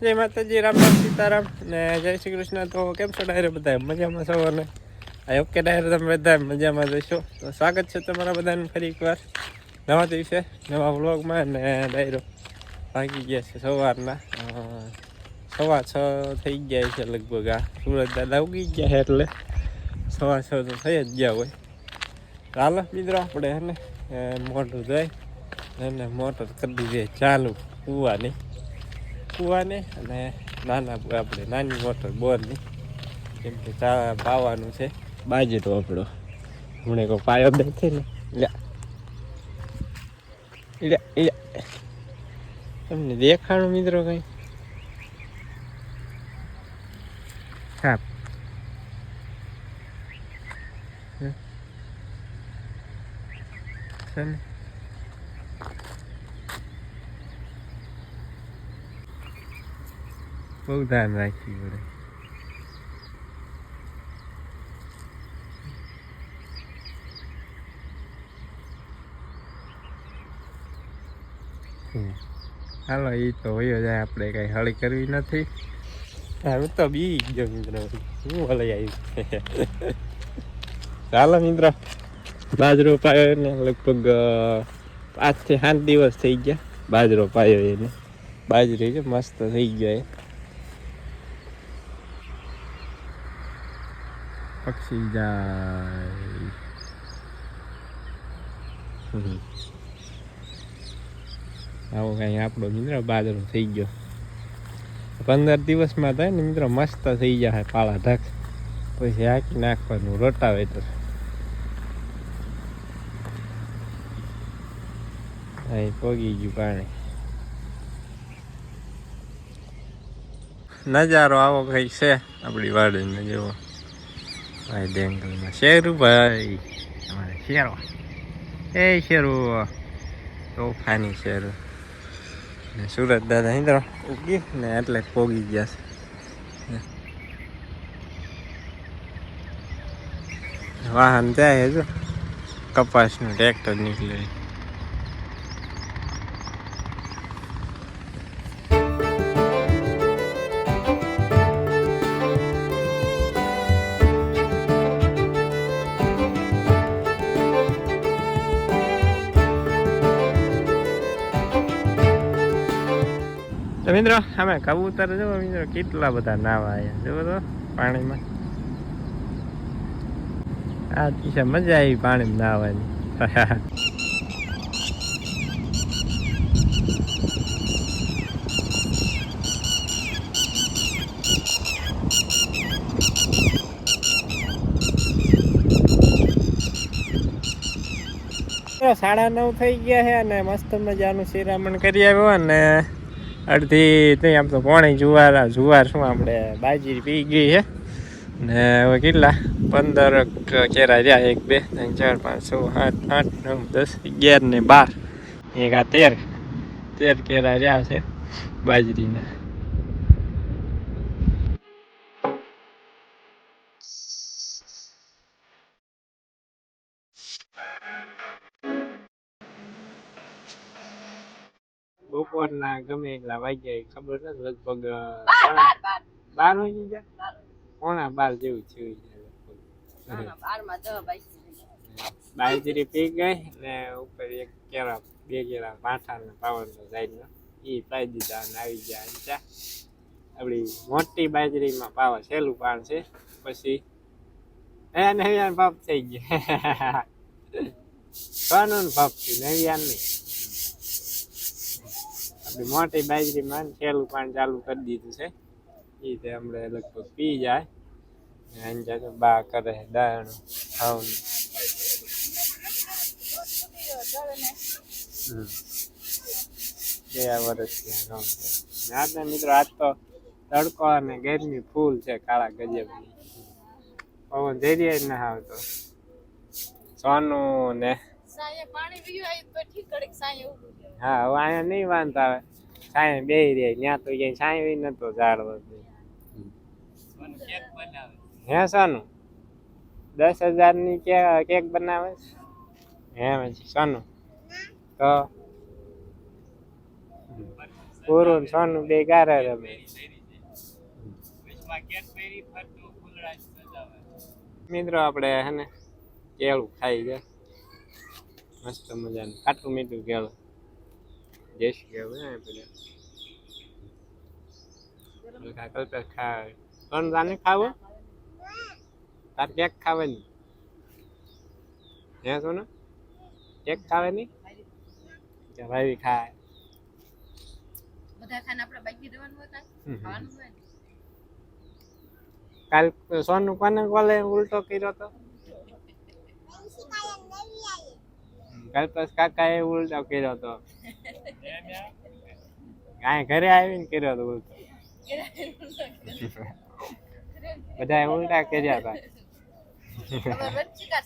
જય માતાજી, રામ રામ સીતારામ ને જય શ્રી કૃષ્ણ. તો કેમ છો ડાયરે બધા? મજામાં છો અને? આ ઓકે ડાયરે તમે બધા મજામાં જશો તો સ્વાગત છે તમારા બધાને ફરી એકવાર નવા દિવસે, નવા વ્લોગમાં ને ડાયરો ભાગી ગયા છે સવારના. સવા છ થઈ ગયા છે લગભગ આ. સુરત દાદા ઉગી ગયા છે એટલે સવા છ તો થઈ જ ગયા હોય. ચાલો મિત્રો, આપણે હે ને મોટર જાય. અને મોટર કરી દીધી ચાલુ, કૂવાની. કૂવાને અને નાના આપણે નાની મોટર બોરની, કેમ કે ચા પાવાનું છે. બાજરો આપણો હમણે કોઈ પાયો દે ને. તમને દેખાણું મિત્રો કઈ? હા. છે ને? બહુ ધ્યાન રાખવી પડે. હાલો એ તો હોય જાય આપણે કઈ હળી કરવી નથી હવે તો બી ગયો મિત્ર હું હળી આવી ચાલો મિત્ર બાજરો પાયો એને લગભગ પાંચ પાંચથી સાત દિવસ થઈ ગયા બાજરો પાયો એને બાજરી છે મસ્ત થઈ ગયો એ પક્ષી જાય. આવો કઈ આપણો મિત્ર બાજરો થઈ ગયો. પંદર દિવસમાં થાય ને મિત્રો, મસ્ત થઈ જાય પાળા ઢાક. પછી હાકી નાખવાનું, રોટાવેટર. અહીં પોગી ગયું પાણી. નજારો આવો કંઈક છે આપણી વાડીને જેવો. ભાઈ ડેંગલમાં શેરું ભાઈ. અમારે શેરો. એ શેરું. તોફાની શેરું. ને સુરત દાદા ઇન્દ્ર ઉગી ને એટલે પોગી ગયા છે. વાહન જાય જો કપાસનું ટ્રેક્ટર નીકળે તો મિત્રો, અમે કબૂતર જો મિત્રો, કેટલા બધા નાવા આવ્યા જો તો, પાણીમાં. આ દિશા મજા આવી પાણીમાં નાવાની. સાડા નવ થઈ ગયા છે અને મસ્ત મજાનું શિરામણ કરી આવ્યો અને અડધી ત્યાં આમ તો પોણી જુવાર જુવાર શું આપણે બાજરી પી ગઈ છે ને હવે કેટલા? પંદર કેરા રહ્યા, એક, બે, ત્રણ, ચાર, પાંચ, છ, સાત, આઠ, નવ, દસ, અગિયાર ને બાર. એક આ તેર તેર કેરા રહ્યા છે બાજરીના. બપોરના ગમે એટલા વાગ્યા ખબર નથી લગભગ બાર વાગી ગયા? પોણા બાર જેવું થયું છે બાજરી પી ગઈ ને ઉપર એક કેળા બે કેળા પાઠા ને પાવર સાઈડ એ પાઈ દીધા ને આવી ગયા ઊંચા આપણી મોટી બાજરીમાં પાવર સહેલું પાણ છે. પછી એ નવિયાન પાપ થઈ ગયા. સોનું પાપ થયું નવિયાન નહીં આપણી મોટી બાજરીમાં સહેલું પાણી ચાલુ કરી દીધું છે. એ તે હમણાં લગભગ પી જાય. અંજા તો બા કરે દાણું ખાવું. ગયા વર્ષ આ છે. ને આજના મિત્રો આજ તો તડકો અને ગરમી ફૂલ છે કાળા ગજબની. પવન ધૈર્ય જ ના આવતો સોનું ને પાણી પીવું તો ઠીક સાંજે રહેવાય. હા, હવે નહીં વાંધો આવે. સાંય બે રે, ત્યાં તો ક્યાંય છાંય નતો ઝાડ વધુ. હે સોનું? દસ હજારની કેક બનાવે હે સોનું? તો? પૂરું સોનું બે ગારે રમે. મિત્રો, આપણે કેળું ખાઈ ગયા. મસ્ત મજાનું. ખાટું મીઠું કેળું. દેશી કેળું હે પેલા કલ્પેશ ખાવે કોણ જાને ખાવું તાર કેક ખાવાની હે સોનું કેક ખાવાની કે ભાઈ ખાય બધા ખાને આપણે બાકી દેવાનું હોય. ખાવાનું હોય. કાલ સોનું કોને કોલે ઉલટો કર્યો તો કલ્પેશ કાકા એ ઉલટો કર્યો તો. કાંઈ ઘરે આવીને કર્યો તો ઉલટો. બધા ઉલટા કર્યા હતા. વંશિકા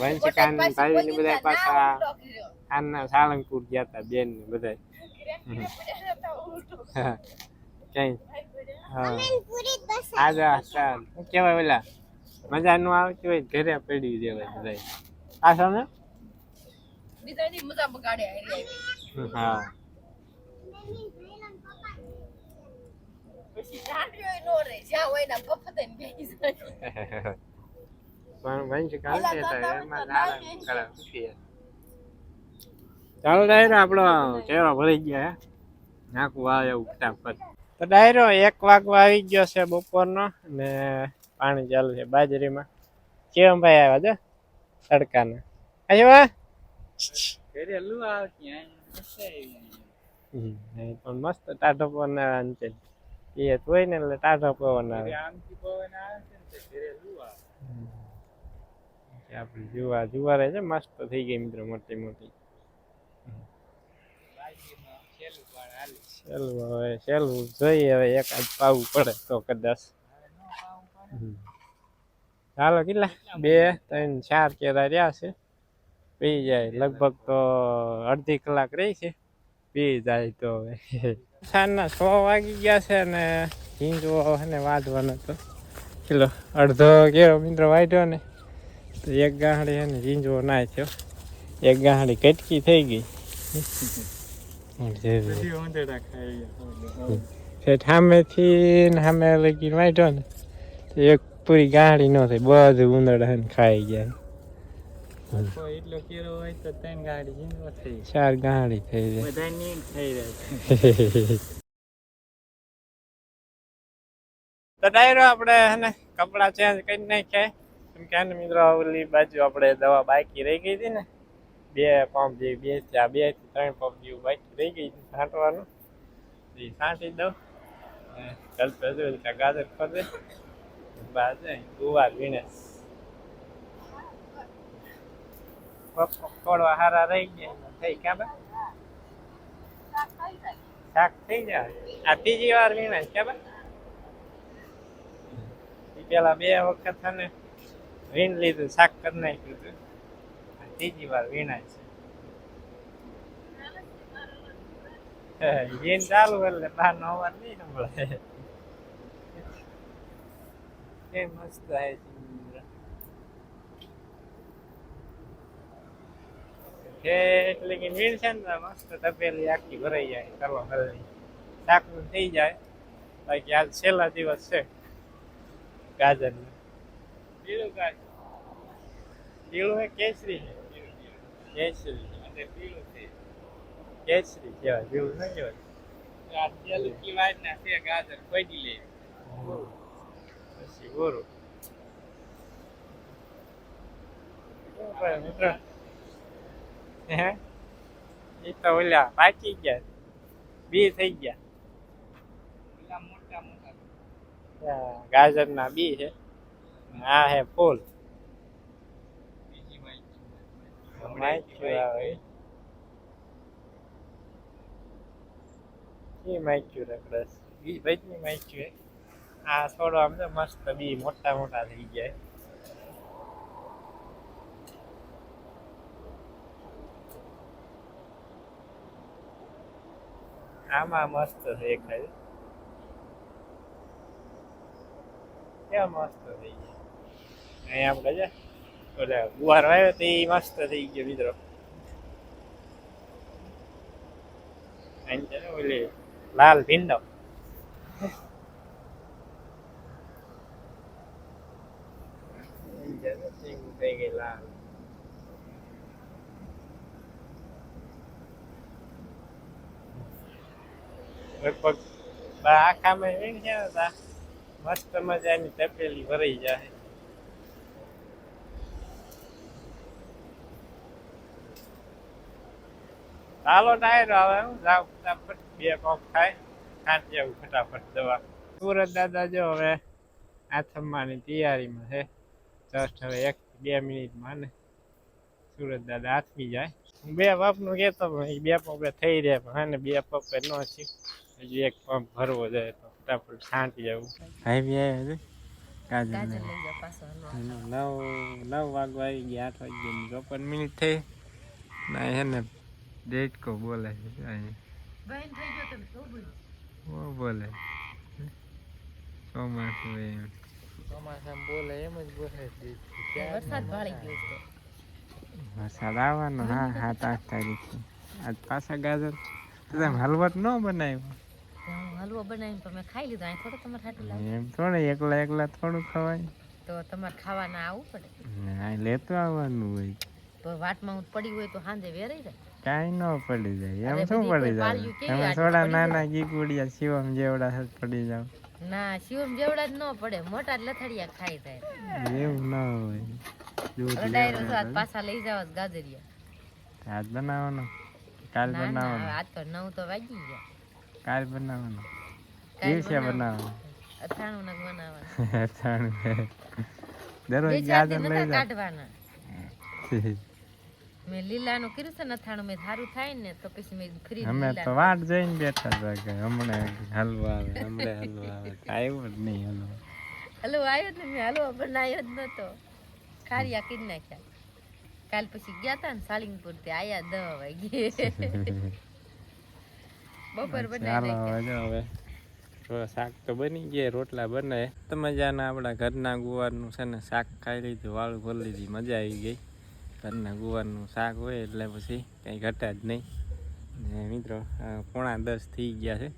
ભાઈ બધા પાછા ના ઉલટો કર્યો. આના સાળંગપુર ગયા હતા બેન ને બધા. ક્યાંય હા આજે કહેવાય ઓલા? મજા નું આવતી હોય ઘરે પડી દેવાય બધા. આ સામે બીજાની મજા બગાડે હા. ચાલો ડાયરો આપણો ચહેરો ભરાઈ ગયા નાખું આવે ફટાફટ. તો ડાયરો એક વાગવા આવી ગયો છે બપોરનો ને પાણી ચાલુ છે બાજરીમાં. કેમ ભાઈ આવ્યા છે તડકાના. આવ્યા પણ મસ્ત ટાઢો પવન આવે અંતે એ હોય ને એટલે ટાઢો પવન આવે. હમ. આપણે જુવાર જુવાર છે મસ્ત થઈ ગઈ મિત્રો મોટી મોટી. સેલવું હવે સેલવું જોઈએ હવે એકાદ પાવું પડે તો કદાચ. ચાલો કેટલા? બે ત્રણ ચાર કેરા રહ્યા છે. પી જાય લગભગ તો અડધી કલાક રહી છે. પી જાય તો હવે. સાંજના છ વાગી ગયા છે ને ઝીંજવો ને વાંધવાનો તો કિલો અડધો કેરો મિત્રો વાઢ્યો ને તો એક ગાંડી છે ને ઝીંઝવો ના થયો. એક ગાંડી કટકી થઈ ગઈ. સામેથી સામે લગી વાંઢ્યો ને. એક પૂરી ગાડી ન થઈ બધું ઉંદરડા ખાઈ ગયા. ચાર કેરો હોય તો ત્રણ ગાડી થઈ થઈ જાય. થઈ તો ડાયરો આપણે હે કપડા ચેન્જ કરી નાખ્યા. કેમ કે આને મિત્રો ઓલી બાજુ આપણે દવા બાકી રહી ગઈ હતી ને. બે પંપ જેવી બે ચાર બેથી ત્રણ પંપ જેવું બાકી રહી ગઈ હતી છાંટવાનું એ છાંટી દઉં. ચાલ પેલું ગાજર ખોદે બાદ ગુવાર વીણે થોડવા હારા રહી ગયા. થઈ ક્યાં શાક થઈ જાય આ ત્રીજી વાર વીણે છે બા પેલા બે વખત છે ને વીણ લીધું, શાક કરી નાખ્યું હતું. ત્રીજી વાર વીણાય છે. વીણ ચાલુ એટલે બહાર નો અવાજ નહીં સંભળાય. કે મસ્ત ચિંદ્ર એટલે કે વીણ છે ને મસ્ત તપેલી આખી ભરાઈ જાય ચાલો હલની સાકું થઈ જાય. બાકી આજ છેલ્લા દિવસ છે ગાજર પીળું ગાજર પીળું એ કેસરી છે કેસરી અને પીળું છે. કેસરી કહેવાય પીળું ન કહેવાય. આ તેલ કિવાય ના છે ગાજર ખોદી લે. બોરું મિત્રો હે એ તો ઓલા પાકી ગયા બી થઈ ગયા પેલા મોટા મોટા ગાજર ના બી છે આ હે ફૂલ બીજી માખ્યું આવે એ માખ્યું રખડસ બી ભાઈ માખ્યું આ છોડો આમ તો મસ્ત બી મોટા મોટા થઈ જાય આમાં મસ્ત દેખાય ક્યાં મસ્ત થઈ ગયા? અહીંયા આપણે છે એટલે ગુવાર આવ્યો તો એ મસ્ત થઈ ગયો મિત્રો. ઓલી લાલ ભીંડો અહીં છે ને સિંગ થઈ લગભગ બા આખામાં એવી છે ને મસ્ત મજાની તપેલી ભરાઈ જાય ચાલો ટાયર હવે હું જાઉં ફટાફટ, બે કોક ખાય ખાંચ આવું ફટાફટ દવા. સુરત દાદા જો હવે આથમવાની તૈયારીમાં છે. જસ્ટ હવે એક બે મિનિટમાં ને સુરત દાદા આથમી જાય. હું બે પંપનું કહેતો પણ બે પંપે થઈ રહ્યા પણ હા ને બે પંપે ન થયું. હજી એક પંપ ભરવો જાય તો ફટાફટ છાંટી જવું હાઈવી આવે છે? કાજલ નવ નવ વાગવા આવી ગયા આઠ વાગ્યાની ચોપન મિનિટ થઈ. ના હે ને ડેટકો બોલે છે અહીં. બહેન થઈ ગયો તમે તો બોલો ઓ બોલે? ચોમાસું એમ. ચોમાસામાં બોલે એમ જ બોલે વરસાદ ભાળી ગયો છે. વરસાદ આવવાનો હા સાત આઠ તારીખે. આજ પાછા ગાજર. તો તમે હલવટ ન બનાવ્યો? હલવો બનાવીને તમે ખાઈ લીધો. અહીં થોડો તમારે હાટું લાવ. એમ થોડે એકલા એકલા થોડું ખવાય. તો તમારે ખાવાના આવવું પડે. આ લેતો આવવાનું હોય. તો વાટમાં હું પડી હોય તો સાંજે વેરાઈ જાય. કાંઈ ન પડી જાય. એમ શું પડી જાય? તમે થોડા નાના ગીકુડિયા શિવમ જેવડા પડી જાવ ના શિવમ જેવડા જ ન પડે મોટા જ લથડિયા ખાઈ જાય. એવું ના હોય. પાછા લઈ જાવ ગાજરિયા આજ બનાવવાનો? કાલ બનાવવાનો? આજ તો નવ તો વાગી ગયા. કાલ બનાવવાનો? દિવસે બનાવવાનો. અથાણું ને બનાવવાનું. અથાણું દરરોજ લઈ કાઢવાના. મેં લીલાનું કર્યું છે ને મેં સારું થાય ને તો પછી મેં ફ્રી અમે તો વાટ જોઈને બેઠા હતા કે હમણાં હલવા આવે હમણાં હલવા આવે. આવ્યો જ નહીં હલવા. હલવો આવ્યો જ ને હલવો બનાવ્યો જ નતો. ખારિયા કરી નાખ્યા. કાલ પછી ગયા તા ને સાલિંગપુરથી આયા દહ વાગે. બપોર બનાવી હવે શાક તો બની ગયા રોટલા બને. તો મજાના આપણા ઘરના ગુવારનું છે ને શાક ખાઈ લીધું વાળું ભરી લીધી મજા આવી ગઈ. ઘરના ગુવારનું શાક હોય એટલે પછી કંઈ ઘટા જ નહીં. ને મિત્રો પોણા દસ થઈ ગયા છે.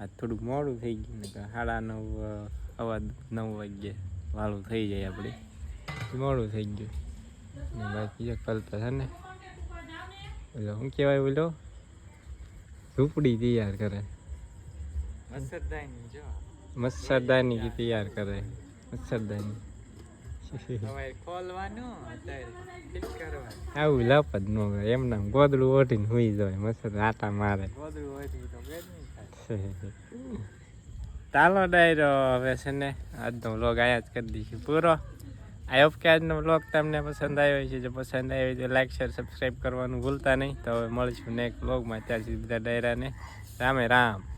આ થોડુંક મોડું થઈ ગયું ને સાડા નવ અવાજ નવ વાગ્યે વાળું થઈ જાય આપણે મોડું થઈ ગયું. બાકી જો કલતા છે ને. ઓલો શું કહેવાય બોલો ઝૂંપડી તૈયાર કરે. મચ્છરદાની જો મચ્છરદાની તૈયાર કરે. મચ્છરદાની હવે ખોલવાનું અત્યારે ફિટ કરવાનું આવું લપ જ ન કરે એમને આમ ગોદડું ઓઢીને સુઈ જાય મસ્ત આટા મારે. હોય ચાલો ડાયરો હવે છે ને આજનો વ્લોગ આયા જ કરી દઈશું. પૂરો. આઈ હોપ કે આજનો વ્લોગ તમને પસંદ આવ્યો છે જો પસંદ આવ્યો તો લાઈક શેર સબસ્ક્રાઈબ કરવાનું ભૂલતા નહીં. તો હવે મળીશું નેક્સ્ટ વ્લોગમાં ત્યાં સુધી બધા ડાયરાને રામે રામ.